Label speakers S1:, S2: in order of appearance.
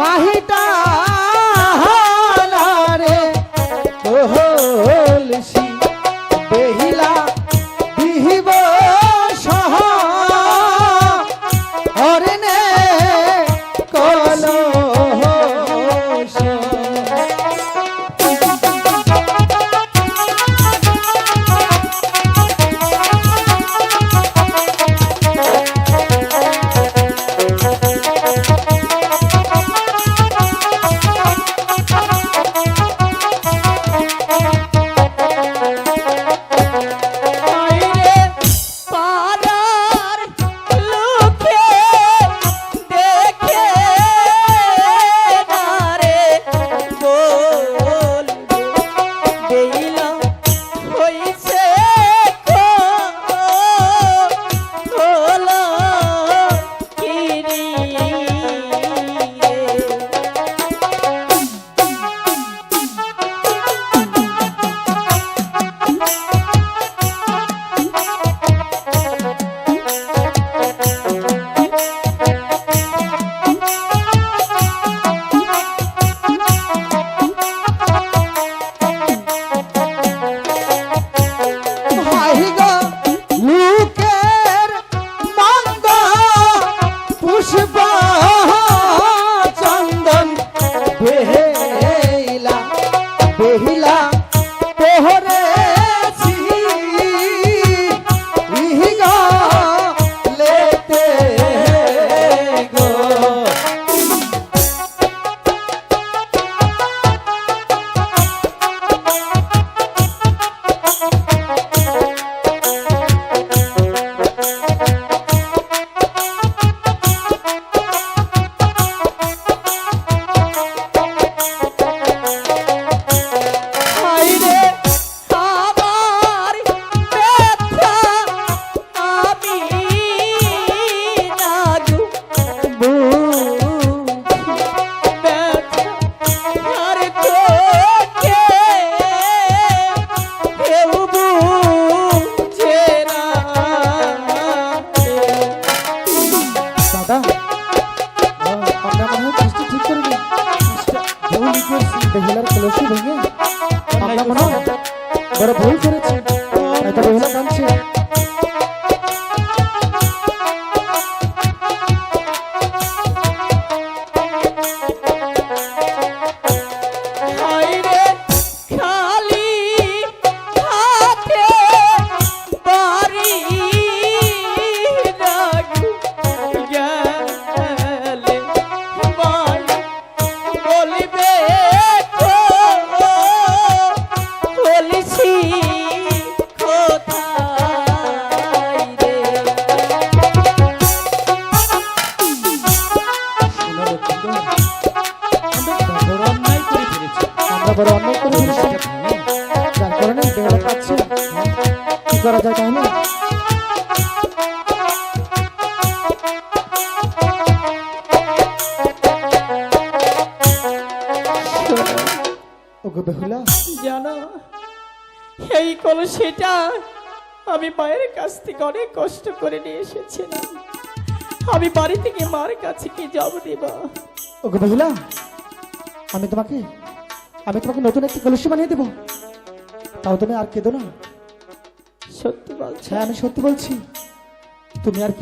S1: মাহিটা
S2: request
S1: হেলার ক্লোসি ভাইয়া
S2: আপনারা মনে
S1: বড় ভুল করেছেন বড় অন্যায় কোনো ফেলেছি যার কারণে বেড়া পাচ্ছি কি করা যায় তাই না? ওকে বেহুলা।
S3: জানো আমি মায়ের কাছ থেকে অনেক কষ্ট করে নিয়ে এসেছিলাম। আমি বাড়ি থেকে মার কাছে কি যাব দেব?
S1: ওকে বেহুলা আমি তোমাকে আমি তোমাকে নতুন একটি কলসি বানিয়ে দেবো। তাও তুমি আর কেঁদো না।
S3: সত্যি বলছি? হ্যাঁ
S1: আমি সত্যি বলছি। তুমি আর কেঁদো